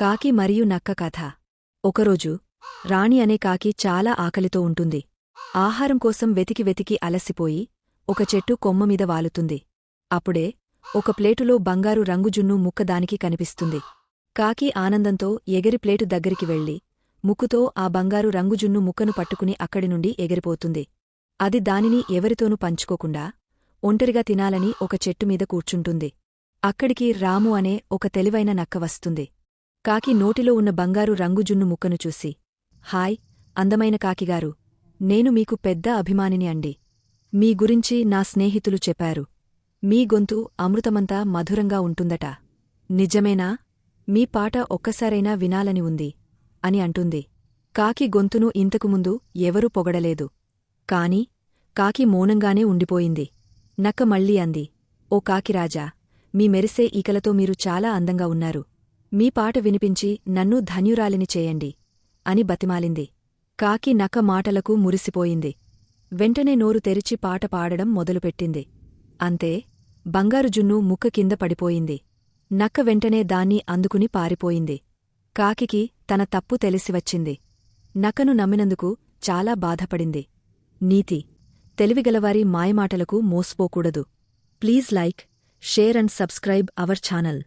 కాకి మరియు నక్క కథ. ఒకరోజు రాణి అనే కాకి చాలా ఆకలితో ఉంటుంది. ఆహారం కోసం వెతికి వెతికి అలసిపోయి ఒక చెట్టు కొమ్మమీద వాలుతుంది. అప్పుడే ఒక ప్లేటులో బంగారు రంగు జున్ను ముక్క దానికి కనిపిస్తుంది. కాకి ఆనందంతో ఎగిరి ప్లేటు దగ్గరికి వెళ్ళి ముక్కుతో ఆ బంగారు రంగు జున్ను ముక్కను పట్టుకుని అక్కడి నుండి ఎగిరిపోతుంది. అది దానిని ఎవరితోనూ పంచుకోకుండా ఒంటరిగా తినాలని ఒక చెట్టుమీద కూర్చుంటుంది. అక్కడికి రాము అనే ఒక తెలివైన నక్క వస్తుంది. కాకి నోటిలో ఉన్న బంగారు రంగు జున్ను ముక్కను చూసి హాయ్ అందమైన కాకిగారు నేను మీకు పెద్ద అభిమానిని అండి. మీ గురించి నా స్నేహితులు చెప్పారు. మీ గొంతు అమృతమంతా మధురంగా ఉంటుందట. నిజమేనా? మీ పాట ఒక్కసారైనా వినాలని ఉంది అని అంటుంది. కాకి గొంతును ఇంతకుముందు ఎవరూ పొగడలేదు. కాని కాకి మౌనంగానే ఉండిపోయింది. నక్క మళ్ళీ అంది ఓ కాకిరాజా మీ మెరిసే ఈకలతో మీరు చాలా అందంగా ఉన్నారు. మీ పాట వినిపించి నన్ను ధన్యురాలిని చేయండి అని బతిమాలింది. కాకి నక్క మాటలకు మురిసిపోయింది. వెంటనే నోరు తెరిచి పాట పాడడం మొదలుపెట్టింది. అంతే బంగారు జున్ను ముక్క కింద పడిపోయింది. నక్క వెంటనే దాన్ని అందుకుని పారిపోయింది. కాకికి తన తప్పు తెలిసివచ్చింది నకను నమ్మినందుకు చాలా బాధపడింది. నీతి తెలివిగలవారి మాయమాటలకు మోసపోకూడదు. Please like share and subscribe our channel.